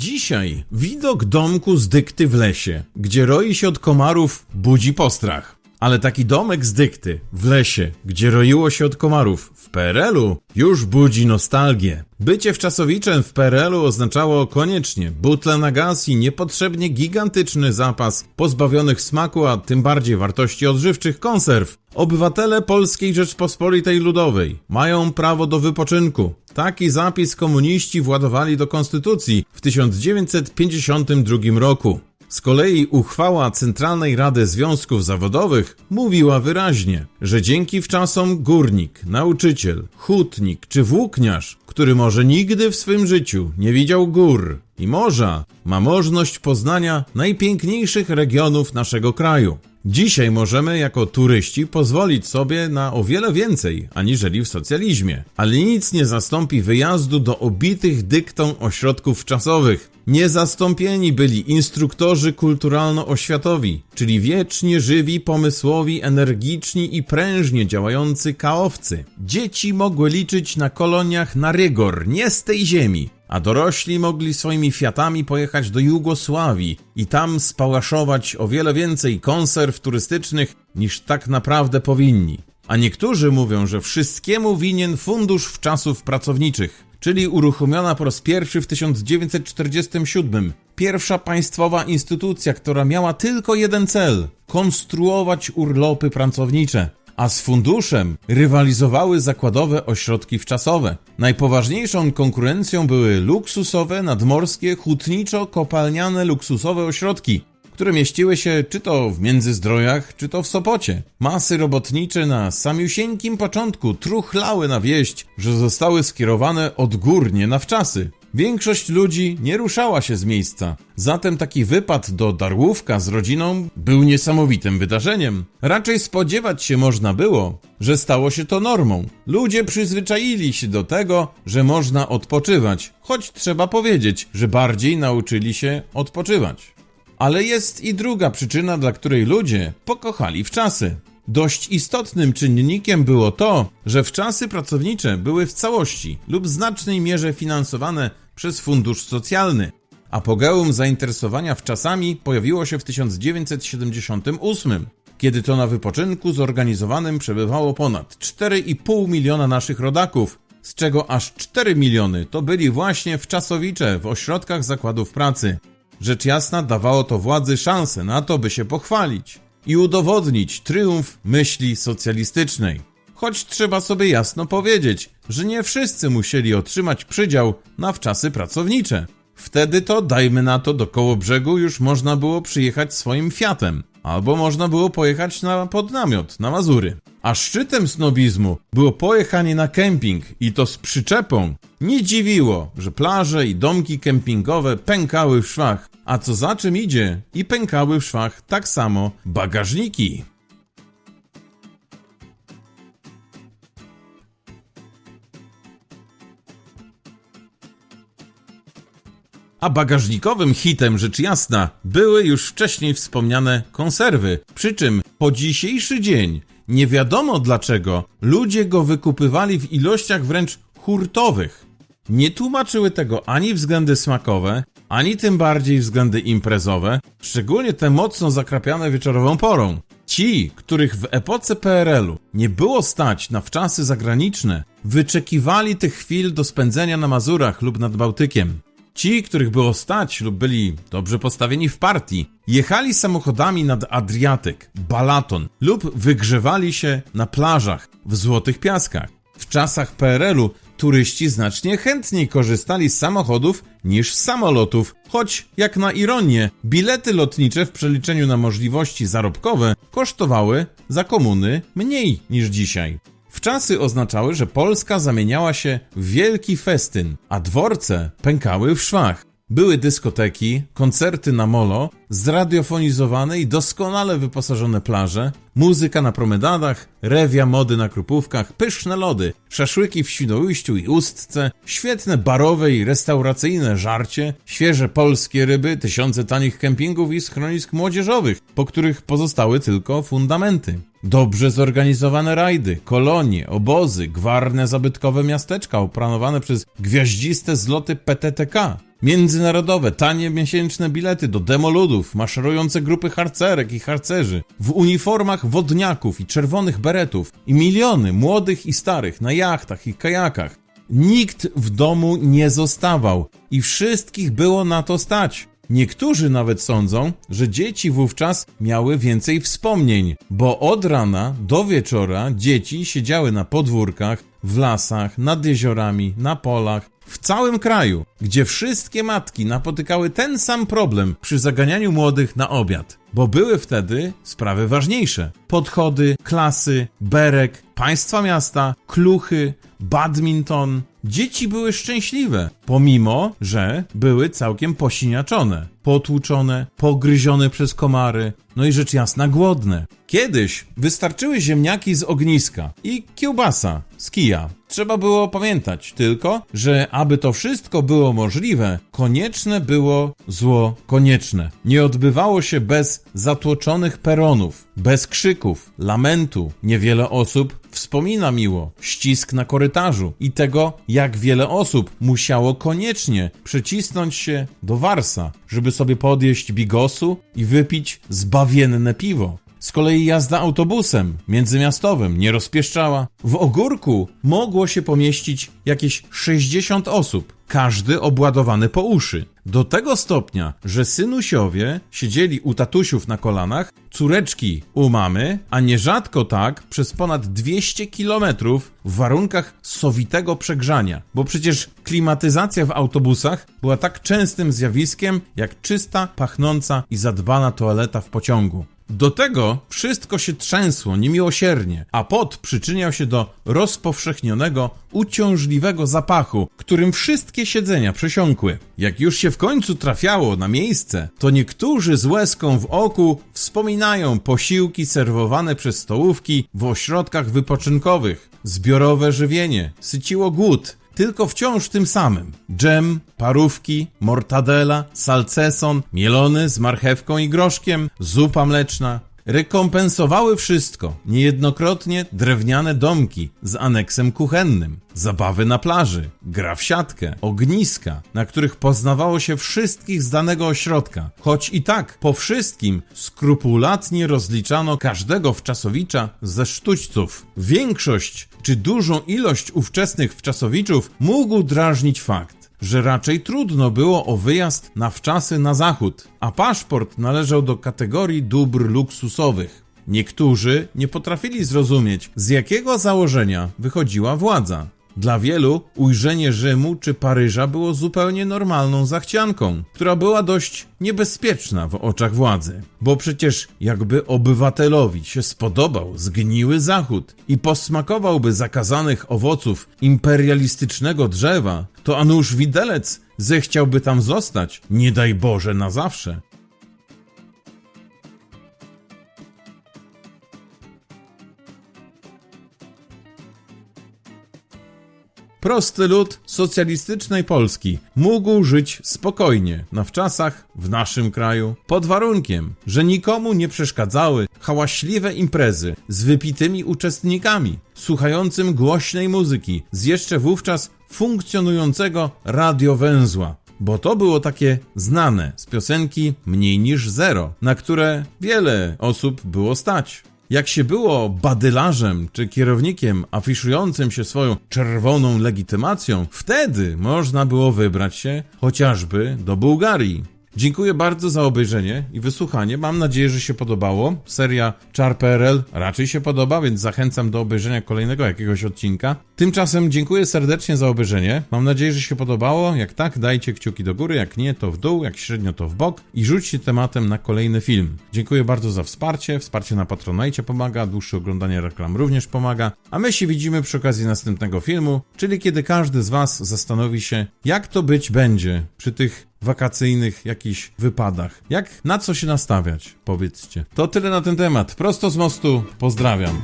Dzisiaj widok domku z dykty w lesie, gdzie roi się od komarów, budzi postrach. Ale taki domek z dykty w lesie, gdzie roiło się od komarów w PRL-u, już budzi nostalgię. Bycie wczasowiczem w PRL-u oznaczało koniecznie butle na gaz i niepotrzebnie gigantyczny zapas pozbawionych smaku, a tym bardziej wartości odżywczych konserw. Obywatele Polskiej Rzeczpospolitej Ludowej mają prawo do wypoczynku. Taki zapis komuniści władowali do konstytucji w 1952 roku. Z kolei uchwała Centralnej Rady Związków Zawodowych mówiła wyraźnie, że dzięki wczasom górnik, nauczyciel, hutnik czy włókniarz, który może nigdy w swym życiu nie widział gór i morza, ma możliwość poznania najpiękniejszych regionów naszego kraju. Dzisiaj możemy jako turyści pozwolić sobie na o wiele więcej aniżeli w socjalizmie, ale nic nie zastąpi wyjazdu do obitych dyktą ośrodków czasowych. Niezastąpieni byli instruktorzy kulturalno-oświatowi, czyli wiecznie żywi, pomysłowi, energiczni i prężnie działający kaowcy. Dzieci mogły liczyć na koloniach na rygor, nie z tej ziemi, a dorośli mogli swoimi fiatami pojechać do Jugosławii i tam spałaszować o wiele więcej konserw turystycznych niż tak naprawdę powinni. A niektórzy mówią, że wszystkiemu winien Fundusz Wczasów Pracowniczych, czyli uruchomiona po raz pierwszy w 1947. Pierwsza państwowa instytucja, która miała tylko jeden cel konstruować urlopy pracownicze a z funduszem rywalizowały zakładowe ośrodki wczasowe. Najpoważniejszą konkurencją były luksusowe, nadmorskie, hutniczo-kopalniane luksusowe ośrodki, które mieściły się czy to w Międzyzdrojach, czy to w Sopocie. Masy robotnicze na samiusieńkim początku truchlały na wieść, że zostały skierowane odgórnie na wczasy. Większość ludzi nie ruszała się z miejsca, zatem taki wypad do Darłówka z rodziną był niesamowitym wydarzeniem. Raczej spodziewać się można było, że stało się to normą. Ludzie przyzwyczaili się do tego, że można odpoczywać, choć trzeba powiedzieć, że bardziej nauczyli się odpoczywać. Ale jest i druga przyczyna, dla której ludzie pokochali wczasy. Dość istotnym czynnikiem było to, że wczasy pracownicze były w całości lub znacznej mierze finansowane przez fundusz socjalny. Apogeum zainteresowania wczasami pojawiło się w 1978, kiedy to na wypoczynku zorganizowanym przebywało ponad 4,5 miliona naszych rodaków, z czego aż 4 miliony to byli właśnie wczasowicze w ośrodkach zakładów pracy. Rzecz jasna dawało to władzy szansę na to, by się pochwalić i udowodnić triumf myśli socjalistycznej. Choć trzeba sobie jasno powiedzieć, że nie wszyscy musieli otrzymać przydział na wczasy pracownicze. Wtedy to, dajmy na to, do koło brzegu już można było przyjechać swoim Fiatem, albo można było pojechać na podnamiot, na Mazury. A szczytem snobizmu było pojechanie na kemping i to z przyczepą. Nie dziwiło, że plaże i domki kempingowe pękały w szwach, a co za czym idzie, i pękały w szwach tak samo bagażniki. A bagażnikowym hitem, rzecz jasna, były już wcześniej wspomniane konserwy. Przy czym po dzisiejszy dzień nie wiadomo dlaczego ludzie go wykupywali w ilościach wręcz hurtowych. Nie tłumaczyły tego ani względy smakowe, ani tym bardziej względy imprezowe, szczególnie te mocno zakrapiane wieczorową porą. Ci, których w epoce PRL-u nie było stać na wczasy zagraniczne, wyczekiwali tych chwil do spędzenia na Mazurach lub nad Bałtykiem. Ci, których było stać lub byli dobrze postawieni w partii, jechali samochodami nad Adriatyk, Balaton lub wygrzewali się na plażach w Złotych Piaskach. W czasach PRL-u turyści znacznie chętniej korzystali z samochodów niż z samolotów, choć, jak na ironię, bilety lotnicze w przeliczeniu na możliwości zarobkowe kosztowały za komuny mniej niż dzisiaj. Wczasy oznaczały, że Polska zamieniała się w wielki festyn, a dworce pękały w szwach. Były dyskoteki, koncerty na molo, zradiofonizowane i doskonale wyposażone plaże, muzyka na promedadach, rewia mody na krupówkach, pyszne lody, szaszłyki w Świnoujściu i Ustce, świetne barowe i restauracyjne żarcie, świeże polskie ryby, tysiące tanich kempingów i schronisk młodzieżowych, po których pozostały tylko fundamenty. Dobrze zorganizowane rajdy, kolonie, obozy, gwarne zabytkowe miasteczka opranowane przez gwiaździste zloty PTTK. Międzynarodowe, tanie miesięczne bilety do demoludów, maszerujące grupy harcerek i harcerzy, w uniformach wodniaków i czerwonych beretów i miliony młodych i starych na jachtach i kajakach. Nikt w domu nie zostawał i wszystkich było na to stać. Niektórzy nawet sądzą, że dzieci wówczas miały więcej wspomnień, bo od rana do wieczora dzieci siedziały na podwórkach, w lasach, nad jeziorami, na polach, w całym kraju, gdzie wszystkie matki napotykały ten sam problem przy zaganianiu młodych na obiad, bo były wtedy sprawy ważniejsze: podchody, klasy, berek, państwa miasta, kluchy, badminton. Dzieci były szczęśliwe, pomimo że były całkiem posiniaczone, potłuczone, pogryzione przez komary, no i rzecz jasna głodne. Kiedyś wystarczyły ziemniaki z ogniska i kiełbasa z kija. Trzeba było pamiętać tylko, że aby to wszystko było możliwe, konieczne było zło konieczne. Nie odbywało się bez zatłoczonych peronów, bez krzyków, lamentu. Niewiele osób wspomina miło ścisk na korytarzu i tego, jak wiele osób musiało koniecznie przycisnąć się do Warsa, żeby sobie podjeść bigosu i wypić zbawienne piwo. Z kolei jazda autobusem międzymiastowym nie rozpieszczała. W ogórku mogło się pomieścić jakieś 60 osób, każdy obładowany po uszy. Do tego stopnia, że synusiowie siedzieli u tatusiów na kolanach, córeczki u mamy, a nierzadko tak przez ponad 200 kilometrów w warunkach sowitego przegrzania. Bo przecież klimatyzacja w autobusach była tak częstym zjawiskiem, jak czysta, pachnąca i zadbana toaleta w pociągu. Do tego wszystko się trzęsło niemiłosiernie, a pot przyczyniał się do rozpowszechnionego, uciążliwego zapachu, którym wszystkie siedzenia przesiąkły. Jak już się w końcu trafiało na miejsce, to niektórzy z łezką w oku wspominają posiłki serwowane przez stołówki w ośrodkach wypoczynkowych. Zbiorowe żywienie syciło głód, tylko wciąż tym samym. Dżem, parówki, mortadela, salceson, mielony z marchewką i groszkiem, zupa mleczna. Rekompensowały wszystko, niejednokrotnie drewniane domki z aneksem kuchennym, zabawy na plaży, gra w siatkę, ogniska, na których poznawało się wszystkich z danego ośrodka, choć i tak po wszystkim skrupulatnie rozliczano każdego wczasowicza ze sztućców. Większość czy dużą ilość ówczesnych wczasowiczów mógł drażnić fakt, że raczej trudno było o wyjazd na wczasy na zachód, a paszport należał do kategorii dóbr luksusowych. Niektórzy nie potrafili zrozumieć, z jakiego założenia wychodziła władza. Dla wielu ujrzenie Rzymu czy Paryża było zupełnie normalną zachcianką, która była dość niebezpieczna w oczach władzy. Bo przecież jakby obywatelowi się spodobał zgniły zachód i posmakowałby zakazanych owoców imperialistycznego drzewa, to a nuż widelec zechciałby tam zostać, nie daj Boże na zawsze. Prosty lud socjalistycznej Polski mógł żyć spokojnie na wczasach w naszym kraju, pod warunkiem, że nikomu nie przeszkadzały hałaśliwe imprezy z wypitymi uczestnikami, słuchającym głośnej muzyki z jeszcze wówczas funkcjonującego radiowęzła. Bo to było takie znane z piosenki Mniej niż zero, na które wiele osób było stać. Jak się było badylarzem czy kierownikiem afiszującym się swoją czerwoną legitymacją, wtedy można było wybrać się chociażby do Bułgarii. Dziękuję bardzo za obejrzenie i wysłuchanie. Mam nadzieję, że się podobało. Seria Char.pl raczej się podoba, więc zachęcam do obejrzenia kolejnego jakiegoś odcinka. Tymczasem dziękuję serdecznie za obejrzenie. Mam nadzieję, że się podobało. Jak tak, dajcie kciuki do góry, jak nie, to w dół, jak średnio, to w bok i rzućcie tematem na kolejny film. Dziękuję bardzo za wsparcie. Wsparcie na Patronite pomaga, dłuższe oglądanie reklam również pomaga. A my się widzimy przy okazji następnego filmu, czyli kiedy każdy z Was zastanowi się, jak to być będzie przy tych wakacyjnych jakichś wypadach. Jak na co się nastawiać? Powiedzcie. To tyle na ten temat. Prosto z mostu. Pozdrawiam.